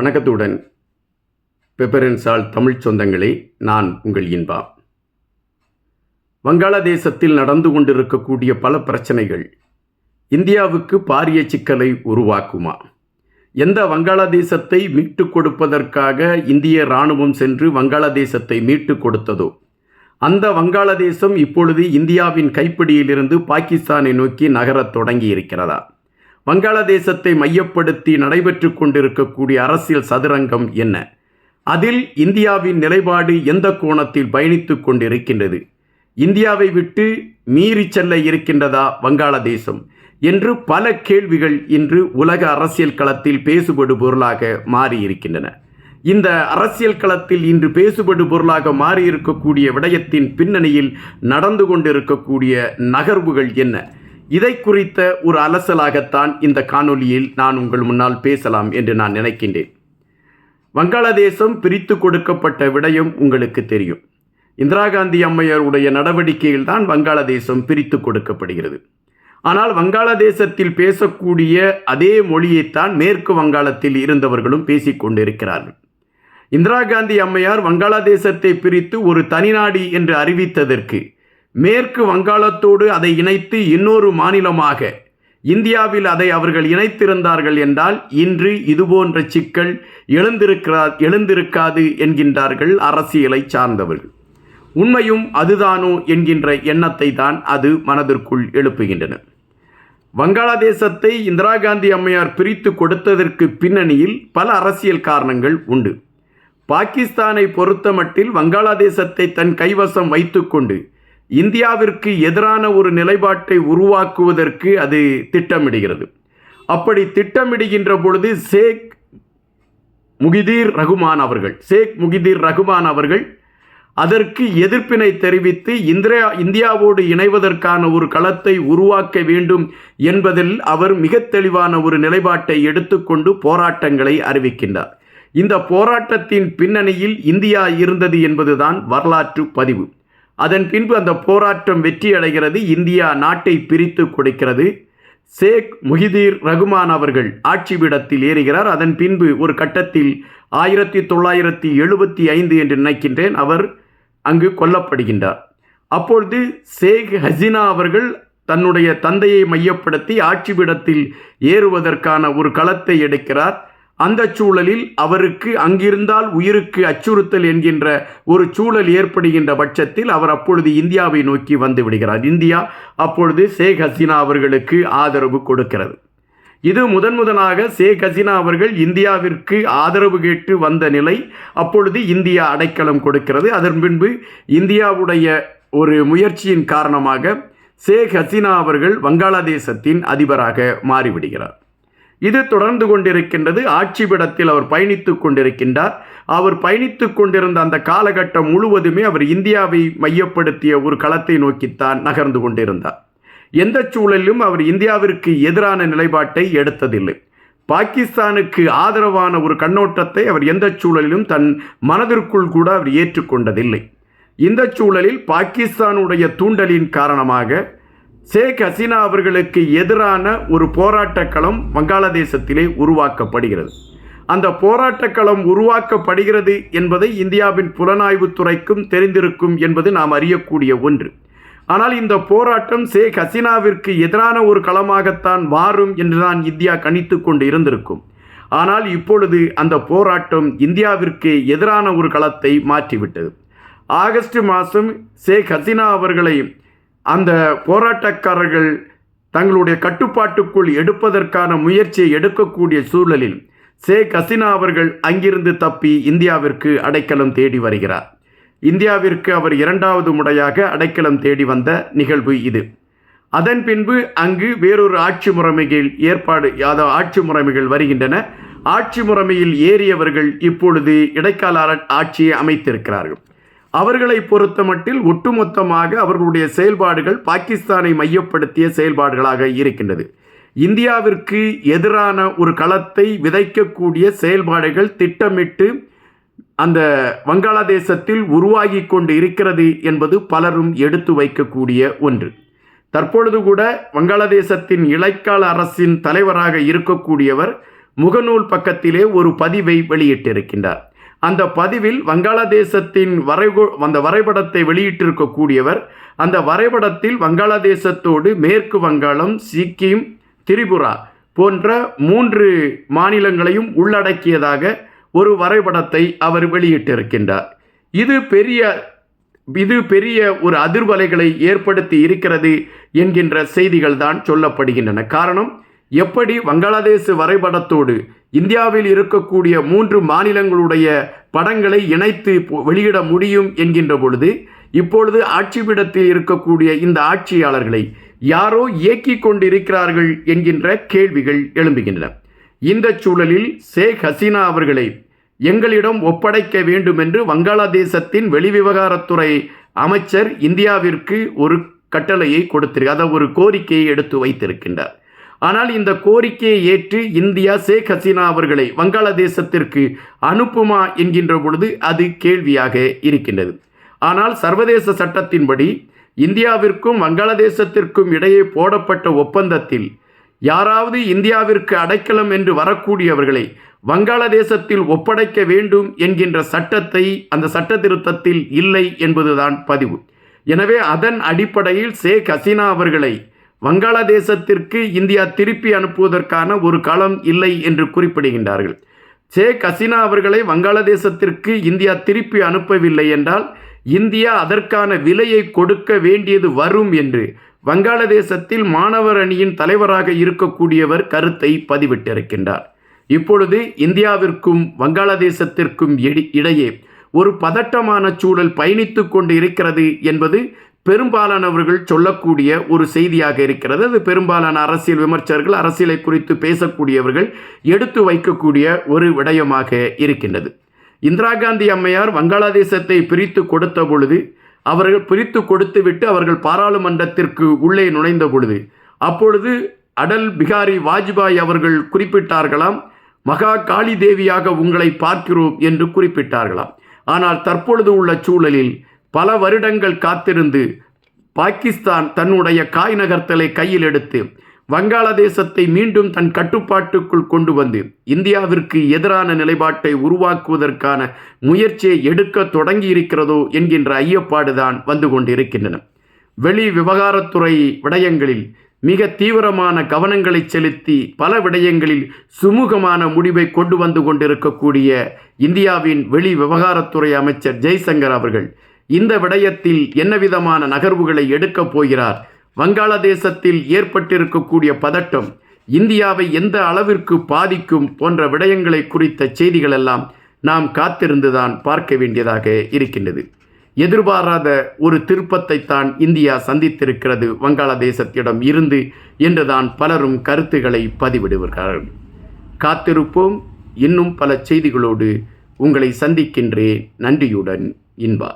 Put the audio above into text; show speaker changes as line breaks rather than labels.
வணக்கத்துடன். பெப்பரன்சால் தமிழ் சொந்தங்களே நான் உங்கள் இன்பா. வங்காளதேசத்தில் நடந்து கொண்டிருக்கக்கூடிய பல பிரச்சனைகள் இந்தியாவுக்கு பாரிய சிக்கலை உருவாக்குமா? எந்த வங்காளதேசத்தை மீட்டு கொடுப்பதற்காக இந்திய இராணுவம் சென்று வங்காளதேசத்தை மீட்டு கொடுத்ததோ? அந்த வங்காளதேசம் இப்பொழுது இந்தியாவின் கைப்பிடியிலிருந்து பாகிஸ்தானை நோக்கி நகரத் தொடங்கி இருக்கிறதா வங்காளதேசத்தை மையப்படுத்தி நடைபெற்று கொண்டிருக்கக்கூடிய அரசியல் சதுரங்கம் என்ன? அதில் இந்தியாவின் நிலைப்பாடு எந்த கோணத்தில் பயணித்து கொண்டிருக்கின்றது? இந்தியாவை விட்டு மீறி செல்ல இருக்கின்றதா வங்காளதேசம்? என்று பல கேள்விகள் இன்று உலக அரசியல் களத்தில் பேசுபடு பொருளாக மாறியிருக்கின்றன. இந்த அரசியல் களத்தில் இன்று பேசுபடு பொருளாக மாறியிருக்கக்கூடிய விடயத்தின் பின்னணியில் நடந்து கொண்டிருக்கக்கூடிய நகர்வுகள் என்ன? இதை குறித்த ஒரு அலசலாகத்தான் இந்த காணொலியில் நான் உங்கள் முன்னால் பேசலாம் என்று நான் நினைக்கின்றேன். வங்காளதேசம் பிரித்து கொடுக்கப்பட்ட விடயம் உங்களுக்கு தெரியும். இந்திரா காந்தி அம்மையாருடைய நடவடிக்கையில் தான் வங்காளதேசம் பிரித்து கொடுக்கப்படுகிறது. ஆனால் வங்காளதேசத்தில் பேசக்கூடிய அதே மொழியைத்தான் மேற்கு வங்காளத்தில் இருந்தவர்களும் பேசிக்கொண்டிருக்கிறார்கள் இந்திரா காந்தி அம்மையார் வங்காளதேசத்தை பிரித்து ஒரு தனிநாடு என்று அறிவித்ததற்கு மேற்கு வங்காளத்தோடு அதை இணைத்து இன்னொரு மாநிலமாக. இந்தியாவில் அதை அவர்கள் இணைத்திருந்தார்கள் என்றால் இன்று இதுபோன்ற சிக்கல் எழுந்திருக்கிறா எழுந்திருக்காது என்கின்றார்கள் அரசியலை சார்ந்தவர்கள். உண்மையும் அதுதானோ என்கின்ற எண்ணத்தை தான் அது மனதிற்குள் எழுப்புகின்றன. வங்காளதேசத்தை இந்திரா காந்தி அம்மையார் பிரித்து கொடுத்ததற்கு பின்னணியில் பல அரசியல் காரணங்கள் உண்டு. பாகிஸ்தானை பொறுத்தமட்டில் வங்காளதேசத்தை தன் கைவசம் வைத்துக்கொண்டு இந்தியாவிற்கு எதிரான ஒரு நிலைப்பாட்டை உருவாக்குவதற்கு அது திட்டமிடுகிறது. அப்படி திட்டமிடுகின்ற பொழுது ஷேக் முகிதீர் ரகுமான் அவர்கள் ஷேக் முகிதீர் ரகுமான் அவர்கள் அதற்கு எதிர்ப்பினை தெரிவித்து இந்தியா இந்தியாவோடு இணைவதற்கான ஒரு களத்தை உருவாக்க வேண்டும் என்பதில் அவர் மிக தெளிவான ஒரு நிலைப்பாட்டை எடுத்துக்கொண்டு போராட்டங்களை அறிவிக்கின்றார். இந்த போராட்டத்தின் பின்னணியில் இந்தியா இருந்தது என்பதுதான் வரலாற்று பதிவு. அதன் பின்பு அந்த போராட்டம் வெற்றியடைகிறது. இந்தியா நாட்டை பிரித்து கொடுக்கிறது. ஷேக் முஹிதீர் ரகுமான் அவர்கள் ஆட்சி பீடத்தில் ஏறுகிறார். அதன் பின்பு ஒரு கட்டத்தில் ஆயிரத்தி தொள்ளாயிரத்தி எழுபத்தி ஐந்து என்று நினைக்கின்றேன் அவர் அங்கு கொல்லப்படுகின்றார். அப்பொழுது ஷேக் ஹசினா அவர்கள் தன்னுடைய தந்தையை மையப்படுத்தி ஆட்சி பீடத்தில் ஏறுவதற்கான ஒரு களத்தை எடுக்கிறார். அந்த சூழலில் அவருக்கு அங்கிருந்தால் உயிருக்கு அச்சுறுத்தல் என்கின்ற ஒரு சூழல் ஏற்படுகின்ற பட்சத்தில் அவர் அப்பொழுது இந்தியாவை நோக்கி வந்து விடுகிறார். இந்தியா அப்பொழுது ஷேக் ஹசீனா அவர்களுக்கு ஆதரவு கொடுக்கிறது. இது முதன் முதலாக ஷேக் ஹசீனா அவர்கள் இந்தியாவிற்கு ஆதரவு கேட்டு வந்த நிலை அப்பொழுது இந்தியா அடைக்கலம் கொடுக்கிறது. அதன் பின்பு இந்தியாவுடைய ஒரு முயற்சியின் காரணமாக ஷேக் ஹசீனா அவர்கள் வங்காளதேசத்தின் அதிபராக மாறிவிடுகிறார். இது தொடர்ந்து கொண்டிருக்கின்றது ஆட்சி பீடத்தில் அவர் பயணித்து கொண்டிருக்கின்றார். அவர் பயணித்து கொண்டிருந்த அந்த காலகட்டம் முழுவதுமே அவர் இந்தியாவை மையப்படுத்திய ஒரு களத்தை நோக்கித்தான் நகர்ந்து கொண்டிருந்தார். எந்த சூழலிலும் அவர் இந்தியாவிற்கு எதிரான நிலைப்பாட்டை எடுத்ததில்லை. பாகிஸ்தானுக்கு ஆதரவான ஒரு கண்ணோட்டத்தை அவர் எந்த சூழலிலும் தன் மனதிற்குள் கூட அவர் ஏற்றுக்கொண்டதில்லை. இந்த சூழலில் பாகிஸ்தானுடைய தூண்டலின் காரணமாக ஷேக் ஹசீனா அவர்களுக்கு எதிரான ஒரு போராட்ட களம் வங்காளதேசத்திலே உருவாக்கப்படுகிறது. அந்த போராட்ட களம் உருவாக்கப்படுகிறது என்பதை இந்தியாவின் புலனாய்வுத்துறைக்கும் தெரிந்திருக்கும் என்பது நாம் அறியக்கூடிய ஒன்று. ஆனால் இந்த போராட்டம் ஷேக் ஹசீனாவிற்கு எதிரான ஒரு களமாகத்தான் மாறும் என்றுதான் இந்தியா கணித்து கொண்டு இருந்திருக்கும். ஆனால் இப்பொழுது அந்த போராட்டம் இந்தியாவிற்கு எதிரான ஒரு களத்தை மாற்றிவிட்டது. ஆகஸ்ட் மாதம் ஷேக் ஹசீனா அவர்களை அந்த போராட்டக்காரர்கள் தங்களுடைய கட்டுப்பாட்டுக்குள் எடுப்பதற்கான முயற்சியை எடுக்கக்கூடிய சூழலில் ஷேக் ஹசினா அவர்கள் அங்கிருந்து தப்பி இந்தியாவிற்கு அடைக்கலம் தேடி வருகிறார். இந்தியாவிற்கு அவர் இரண்டாவது முறையாக அடைக்கலம் தேடி வந்த நிகழ்வு இது. அதன் பின்பு அங்கு வேறொரு ஆட்சி முறைமைகள் ஏற்பாடு அதாவது ஆட்சி முறைமைகள் வருகின்றன. ஆட்சி முறைமையில் ஏறியவர்கள் இப்பொழுது இடைக்கால ஆட்சியை அமைத்திருக்கிறார்கள். அவர்களை பொறுத்தமட்டில் ஒட்டுமொத்தமாக அவர்களுடைய செயல்பாடுகள் பாகிஸ்தானை மையப்படுத்திய செயல்பாடுகளாக இருக்கின்றது. இந்தியாவிற்கு எதிரான ஒரு களத்தை விதைக்கக்கூடிய செயல்பாடுகள் திட்டமிட்டு அந்த வங்காளதேசத்தில் உருவாகி கொண்டு இருக்கிறது என்பது பலரும் எடுத்து வைக்கக்கூடிய ஒன்று. தற்பொழுது கூட வங்காளதேசத்தின் இலைக்கால அரசின் தலைவராக இருக்கக்கூடியவர் முகநூல் பக்கத்திலே ஒரு பதிவை வெளியிட்டிருக்கின்றார். அந்த பதிவில் வங்காளதேசத்தின் வரைகோ அந்த வரைபடத்தை வெளியிட்டிருக்கக்கூடியவர் அந்த வரைபடத்தில் வங்காளதேசத்தோடு மேற்கு வங்காளம் சிக்கிம் திரிபுரா போன்ற மூன்று மாநிலங்களையும் உள்ளடக்கியதாக ஒரு வரைபடத்தை அவர் வெளியிட்டிருக்கின்றார். இது பெரிய இது பெரிய ஒரு அதிர்வலைகளை ஏற்படுத்தி இருக்கிறது என்கின்ற செய்திகள் தான் சொல்லப்படுகின்றன. காரணம் எப்படி வங்காளதேச வரைபடத்தோடு இந்தியாவில் இருக்கக்கூடிய மூன்று மாநிலங்களுடைய படங்களை இணைத்து வெளியிட முடியும் என்கின்ற பொழுது இப்பொழுது ஆட்சிபிடத்தில் இருக்கக்கூடிய இந்த ஆட்சியாளர்களை யாரோ இயக்கிக் கொண்டிருக்கிறார்கள் என்கின்ற கேள்விகள் எழும்புகின்றன. இந்த சூழலில் ஷேக் ஹசீனா அவர்களை எங்களிடம் ஒப்படைக்க வேண்டும் என்று வங்காளதேசத்தின் வெளிவிவகாரத்துறை அமைச்சர் இந்தியாவிற்கு ஒரு கட்டளையை கொடுத்திரு அதை ஒரு கோரிக்கையை எடுத்து வைத்திருக்கின்றார். ஆனால் இந்த கோரிக்கையை ஏற்று இந்தியா ஷேக் ஹசீனா அவர்களை வங்காளதேசத்திற்கு அனுப்புமா என்கின்ற பொழுது அது கேள்வியாக இருக்கின்றது. ஆனால் சர்வதேச சட்டத்தின்படி இந்தியாவிற்கும் வங்காளதேசத்திற்கும் இடையே போடப்பட்ட ஒப்பந்தத்தில் யாராவது இந்தியாவிற்கு அடைக்கலம் என்று வரக்கூடியவர்களை வங்காளதேசத்தில் ஒப்படைக்க வேண்டும் என்கின்ற சட்டத்தை அந்த சட்ட திருத்தத்தில் இல்லை என்பதுதான் பதிவு. எனவே அதன் அடிப்படையில் ஷேக் ஹசீனா அவர்களை வங்காளதேசத்திற்கு இந்தியா திருப்பி அனுப்புவதற்கான ஒரு களம் இல்லை என்று குறிப்பிடுகின்றார்கள். ஷேக் ஹசீனா அவர்களை வங்காளதேசத்திற்கு இந்தியா திருப்பி அனுப்பவில்லை என்றால் இந்தியா அதற்கான விலையை கொடுக்க வேண்டியது வரும் என்று வங்காளதேசத்தில் மாணவர் அணியின் தலைவராக இருக்கக்கூடியவர் கருத்தை பதிவிட்டிருக்கின்றார். இப்பொழுது இந்தியாவிற்கும் வங்காளதேசத்திற்கும் இடையே ஒரு பதட்டமான சூழல் பயணித்து கொண்டு இருக்கிறது என்பது பெரும்பாலானவர்கள் சொல்லக்கூடிய ஒரு செய்தியாக இருக்கிறது. அது பெரும்பாலான அரசியல் விமர்சகர்கள் அரசியலை குறித்து பேசக்கூடியவர்கள் எடுத்து வைக்கக்கூடிய ஒரு விடயமாக இருக்கின்றது. இந்திரா காந்தி அம்மையார் வங்காளதேசத்தை பிரித்து கொடுத்த பொழுது அவர்கள் பிரித்து கொடுத்துவிட்டு அவர்கள் பாராளுமன்றத்திற்கு உள்ளே நுழைந்த பொழுது அப்பொழுது அடல் பிகாரி வாஜ்பாய் அவர்கள் குறிப்பிட்டார்களாம் மகா காளி தேவியாக உங்களை பார்க்கிறோம் என்று குறிப்பிட்டார்களாம். ஆனால் தற்பொழுது உள்ள சூழலில் பல வருடங்கள் காத்திருந்து பாகிஸ்தான் தன்னுடைய காய் நகர்த்தலை கையில் எடுத்து வங்காளதேசத்தை மீண்டும் தன் கட்டுப்பாட்டுக்குள் கொண்டு வந்து இந்தியாவிற்கு எதிரான நிலைப்பாட்டை உருவாக்குவதற்கான முயற்சியை எடுக்க தொடங்கி இருக்கிறதோ என்கின்ற ஐயப்பாடுதான் வந்து கொண்டிருக்கின்றன. வெளி விவகாரத்துறை விடயங்களில் மிக தீவிரமான கவனங்களை செலுத்தி பல விடயங்களில் சுமூகமான முடிவை கொண்டு வந்து கொண்டிருக்கக்கூடிய இந்தியாவின் வெளி விவகாரத்துறை அமைச்சர் ஜெய்சங்கர் அவர்கள் இந்த விடயத்தில் என்ன விதமான நகர்வுகளை எடுக்கப் போகிறார்? வங்காளதேசத்தில் ஏற்பட்டிருக்கக்கூடிய பதட்டம் இந்தியாவை எந்த அளவிற்கு பாதிக்கும் போன்ற விடயங்களை குறித்த செய்திகளெல்லாம் நாம் காத்திருந்துதான் பார்க்க வேண்டியதாக இருக்கின்றது. எதிர்பாராத ஒரு திருப்பத்தை தான் இந்தியா சந்தித்திருக்கிறது வங்காளதேசத்திடம் இருந்து என்றுதான் பலரும் கருத்துக்களை பதிவிடுவார்கள். காத்திருப்போம். இன்னும் பல செய்திகளோடு உங்களை சந்திக்கின்றேன். நன்றியுடன் இன்பா.